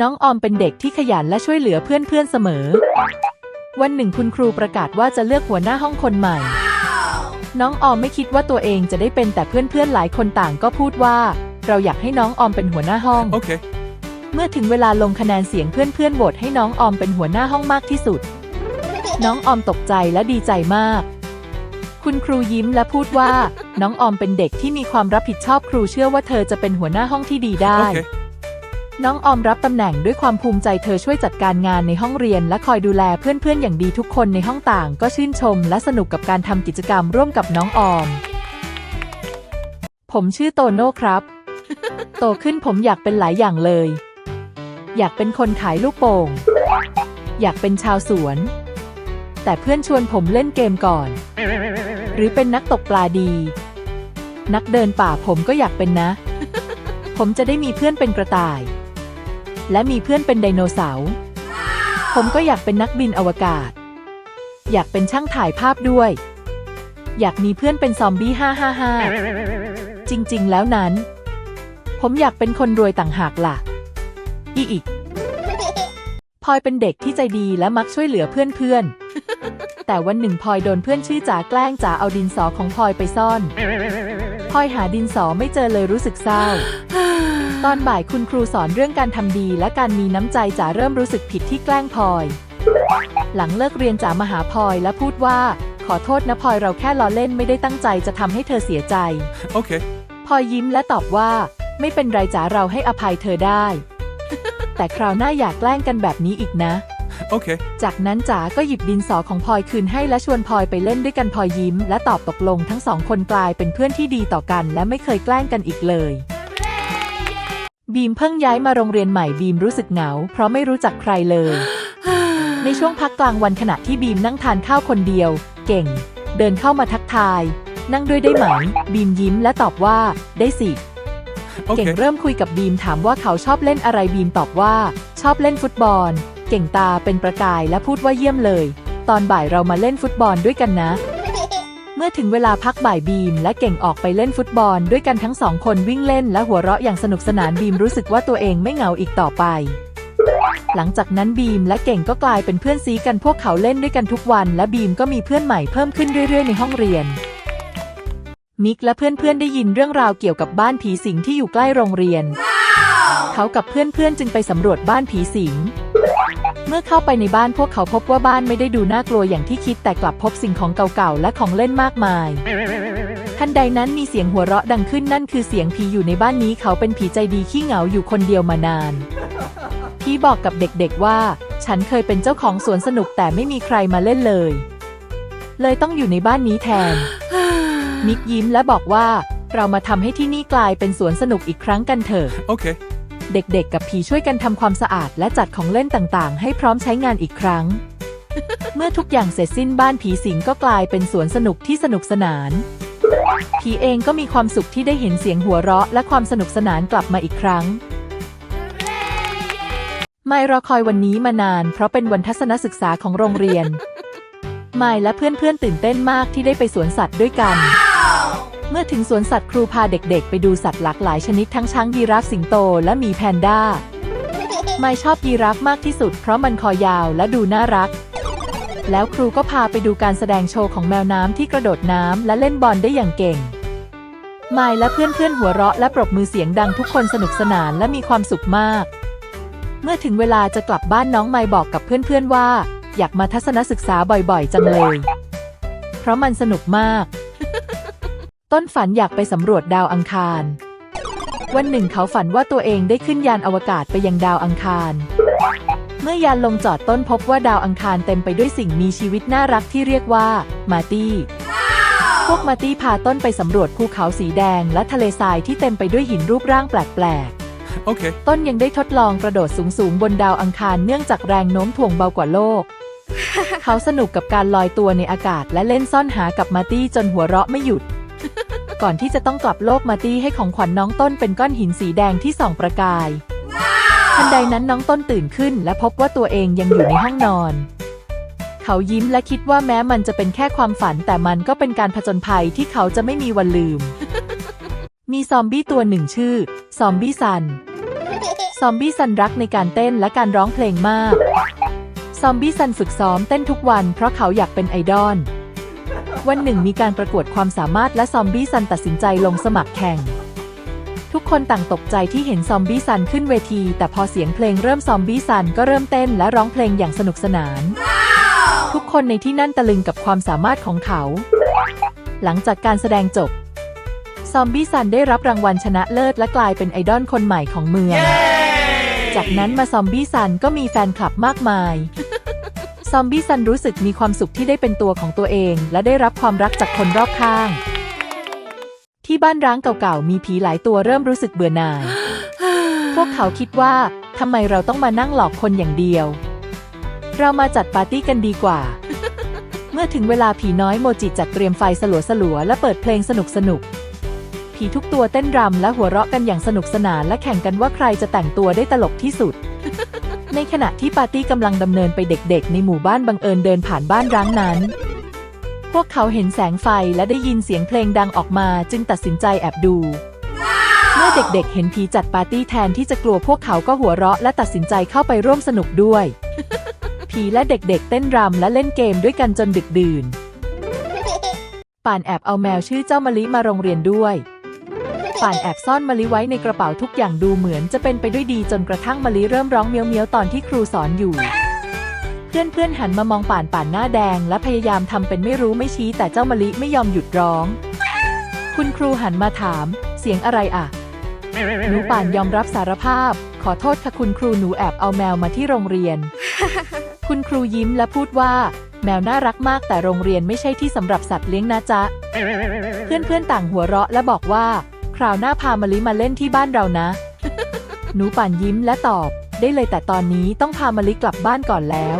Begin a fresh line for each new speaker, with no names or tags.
น้องออมเป็นเด็กที่ขยันและช่วยเหลือเพื่อนๆเสมอ วันหนึ่งคุณครูประกาศว่าจะเลือกหัวหน้าห้องคนใหม่ น้องออมไม่คิดว่าตัวเองจะได้เป็นแต่เพื่อนๆหลายคนต่างก็พูดว่า เราอยากให้น้องออมเป็นหัวหน้าห้อง
Okay.
เมื่อถึงเวลาลงคะแนนเสียงเพื่อนๆโหวตให้น้องออมเป็นหัวหน้าห้องมากที่สุด น้องออมตกใจและดีใจมาก คุณครูยิ้มและพูดว่า น้องออมเป็นเด็กที่มีความรับผิดชอบครูเชื่อว่าเธอจะเป็นหัวหน้าห้องที่ดีได้
Okay.
น้องออมรับตำแหน่งด้วยความภูมิใจเธอช่วยจัดการงานในห้องเรียน และคอยดูแลเพื่อนๆ อย่างดีทุกคนในห้องต่าง ก็ชื่นชม และสนุกกับการทำกิจกรรมร่วมกับน้องออม ผมชื่อโตโน่ครับ โตขึ้นผมอยากเป็นหลายอย่างเลย อยากเป็นคนขายลูกโป่ง อยากเป็นชาวสวน แต่เพื่อนชวนผมเล่นเกมก่อน หรือเป็นนักตกปลาดี นักเดินป่าผมก็อยากเป็นนะ ผมจะได้มีเพื่อนเป็นกระต่าย และมีเพื่อนเป็นไดโนเสาร์ ผมก็อยากเป็นนักบินอวกาศ อยากเป็นช่างถ่ายภาพด้วย อยากมีเพื่อนเป็นซอมบี้ห้าห้าห้าจริงๆ แล้วนั้น ผมอยากเป็นคนรวยต่างหากล่ะ อีอีกพลอยเป็นเด็กที่ใจดีและมักช่วยเหลือเพื่อนๆ แต่วันหนึ่งพลอยโดนเพื่อนชื่อจ๋าแกล้งจ๋าเอาดินสอของพลอยไปซ่อนพลอยหาดินสอไม่เจอเลยรู้สึกเศร้า ตอนบ่ายคุณครูสอนเรื่องการทำดีและการมีน้ำใจจ๋าเริ่มรู้สึกผิดที่แกล้งพลอย หลังเลิกเรียนจ๋ามาหาพลอยและพูดว่า ขอโทษนะพลอยเราแค่ล้อเล่นไม่ได้ตั้งใจจะทำให้เธอเสียใจ
Okay.
พลอยยิ้มและตอบว่า ไม่เป็นไรจ๋าเราให้อภัยเธอได้ แต่คราวหน้าอย่ากแกล้งกันแบบนี้อีกนะ
Okay.
จากนั้นจ๋าก็หยิบดินสอของพลอยคืนให้และชวนพลอยไปเล่นด้วยกันพลอยยิ้ม และตอบตกลงทั้งสองคนกลายเป็นเพื่อนที่ดีต่อกัน และไม่เคยแกล้งกันอีกเลย บีมเพิ่งย้ายมาโรงเรียนใหม่บีมรู้สึกเหงา เพราะไม่รู้จักใครเลย ในช่วงพักกลางวันขณะที่บีมนั่งทานข้าวคนเดียว เก่ง เดินเข้ามาทักทาย นั่งด้วยได้ไหม บีมยิ้มและตอบว่า ได้สิ เก่ง
Okay.
เริ่มคุยกับบีมถามว่าเขาชอบเล่นอะไรบีมตอบว่า ชอบเล่นฟุตบอล เก่งตาเป็นประกายและพูดว่าเยี่ยมเลย ตอนบ่ายเรามาเล่นฟุตบอลด้วยกันนะ เมื่อถึงเวลาพักบ่ายบีม และเก่งออกไปเล่นฟุตบอล ด้วยกันทั้งสองคนวิ่งเล่นและหัวเราะอย่างสนุกสนานบีมรู้สึกว่าตัวเองไม่เหงาอีกต่อไป หลังจากนั้นบีมและเก่งก็กลายเป็นเพื่อนซีกันพวกเขาเล่นด้วยกันทุกวัน และบีมก็มีเพื่อนใหม่เพิ่มขึ้นเรื่อยๆ ในห้องเรียนมิกและเพื่อนๆได้ยินเรื่องราวเกี่ยวกับบ้านผีสิงที่อยู่ใกล้โรงเรียน เขากับเพื่อนๆจึงไปสำรวจบ้านผีสิง เมื่อเข้าไปในบ้านพวกเขาพบว่าบ้านไม่ได้ดูน่ากลัวอย่างที่คิดแต่กลับพบสิ่งของเก่าๆ และของเล่นมากมายทันใดนั้นมีเสียงหัวเราะดังขึ้นนั่นคือเสียงผีอยู่ในบ้านนี้เขาเป็นผีใจดีขี้เหงาอยู่คนเดียวมานานผีบอกกับเด็กๆว่า ฉันเคยเป็นเจ้าของสวนสนุกแต่ไม่มีใครมาเล่นเลย เลยต้องอยู่ในบ้านนี้แทน มิกยิ้มและบอกว่า เรามาทำให้ที่นี่กลายเป็นสวนสนุกอีกครั้งกันเถอะ
Okay.
เด็กๆ กับผีช่วยกันทำความสะอาดและจัดของเล่นต่างๆ ให้พร้อมใช้งานอีกครั้ง เมื่อทุกอย่างเสร็จสิ้นบ้านผีสิงก็กลายเป็นสวนสนุกที่สนุกสนาน ผีเองก็มีความสุขที่ได้เห็นเสียงหัวเราะ และความสนุกสนานกลับมาอีกครั้ง ไม่รอคอยวันนี้มานาน เพราะเป็นวันทัศนศึกษาของโรงเรียน ไม่และเพื่อนๆตื่นเต้นมากที่ได้ไปสวนสัตว์ด้วยกัน เมื่อถึงสวนสัตว์ครูพาเด็กๆ ไปดูสัตว์หลากหลายชนิดทั้งช้างยีราฟสิงโตและมีแพนด้า ไม่ชอบยีราฟมากที่สุดเพราะมันคอยาวและดูน่ารัก แล้วครูก็พาไปดูการแสดงโชว์ของแมวน้ำที่กระโดดน้ำและเล่นบอลได้อย่างเก่งไมล์และเพื่อนๆหัวเราะและปรบมือเสียงดังทุกคนสนุกสนานและมีความสุขมาก เมื่อถึงเวลาจะกลับบ้านน้องไมล์บอกกับเพื่อนๆว่า อยากมาทัศนศึกษาบ่อยๆ จังเลย เพราะมันสนุกมาก ต้นฝันอยากไปสำรวจดาวอังคาร วันหนึ่งเขาฝันว่าตัวเองได้ขึ้นยานอวกาศไปยังดาวอังคาร เมื่อยานลงจอดต้นพบว่าดาวอังคารเต็มไปด้วยสิ่งมีชีวิตน่ารักที่เรียกว่ามาร์ตี้ พวกมาร์ตี้พาต้นไปสำรวจภูเขาสีแดงและทะเลทรายที่เต็มไปด้วยหินรูปร่างแปลก
Okay.
ๆต้นยังได้ทดลองกระโดดสูงๆ บนดาวอังคารเนื่องจากแรงโน้มถ่วงเบากว่าโลก เขาสนุกกับการลอยตัวในอากาศและเล่นซ่อนหากับมาร์ตี้จนหัวเราะไม่หยุด ก่อนที่จะต้องกลับโลกมาร์ตี้ให้ของขวัญน้องต้นเป็นก้อนหินสีแดงที่ส่องประกาย ทันใดนั้นน้องต้นตื่นขึ้น และพบว่าตัวเองยังอยู่ในห้องนอน เขายิ้มและคิดว่าแม้มันจะเป็นแค่ความฝัน แต่มันก็เป็นการผจญภัยที่เขาจะไม่มีวันลืม มีซอมบี้ตัวหนึ่งชื่อ ซอมบี้ซัน ซอมบี้ซันรักในการเต้นและการร้องเพลงมาก ซอมบี้ซันฝึกซ้อมเต้นทุกวันเพราะเขาอยากเป็นไอดอล วันหนึ่งมีการประกวดความสามารถและซอมบี้ซันตัดสินใจลงสมัครแข่ง ทุกคนต่างตกใจที่เห็นซอมบี้ซันขึ้นเวที แต่พอเสียงเพลงเริ่มซอมบี้ซันก็เริ่มเต้นและร้องเพลงอย่างสนุกสนาน ทุกคนในที่นั่นตะลึงกับความสามารถของเขา หลังจากการแสดงจบ ซอมบี้ซันได้รับรางวัลชนะเลิศและกลายเป็นไอดอลคนใหม่ของเมือง จากนั้นมาซอมบี้ซันก็มีแฟนคลับมากมายซ อมบี้ซันรู้สึกมีความสุขที่ได้เป็นตัวของตัวเอง และได้รับความรักจากคนรอบข้าง ที่บ้านร้างเก่าๆ มีผีหลายตัวเริ่มรู้สึกเบื่อหน่าย พวกเขาคิดว่าทำไมเราต้องมานั่งหลอกคนอย่างเดียว เรามาจัดปาร์ตี้กันดีกว่า เมื่อถึงเวลาผีน้อยโมจิจัดเตรียมไฟสลัวๆและเปิดเพลงสนุกๆผีทุกตัวเต้นรำและหัวเราะกันอย่างสนุกสนานและแข่งกันว่าใครจะแต่งตัวได้ตลกที่สุด ในขณะที่ปาร์ตี้กำลังดำเนินไปเด็กๆ ในหมู่บ้านบังเอิญเดินผ่านบ้านร้างนั้น พวกเขาเห็นแสงไฟและได้ยินเสียงเพลงดังออกมาจึงตัดสินใจแอบดู เมื่อเด็กๆ เห็นผีจัดปาร์ตี้แทนที่จะกลัวพวกเขาก็หัวเราะและตัดสินใจเข้าไปร่วมสนุกด้วย ผีและเด็กๆ เต้นรำและเล่นเกมด้วยกันจนดึกดื่น ป่านแอบเอาแมวชื่อเจ้ามะลิมาโรงเรียนด้วย ป่านแอบซ่อนมะลิไว้ในกระเป๋าทุกอย่างดูเหมือนจะเป็นไปด้วยดีจนกระทั่งมะลิเริ่มร้องเมียวเมียวตอนที่ครูสอนอยู่ เพื่อนๆหันมามองป่านป่านหน้าแดง และพยายามทำเป็นไม่รู้ไม่ชี้แต่เจ้ามะลิไม่ยอมหยุดร้อง คุณครูหันมาถาม เสียงอะไรอะหนูป่านยอมรับสารภาพ ขอโทษค่ะคุณครูหนูแอบเอาแมวมาที่โรงเรียน คุณครูยิ้มและพูดว่า แมวน่ารักมากแต่โรงเรียนไม่ใช่ที่สำหรับสัตว์เลี้ยงนะจ๊ะ เพื่อนๆต่างหัวเราะและบอกว่า คราวหน้าพามะลิมาเล่นที่บ้านเรานะ หนูป่านยิ้มและตอบ ได้เลยแต่ตอนนี้ต้องพามะลิกลับบ้านก่อนแล้ว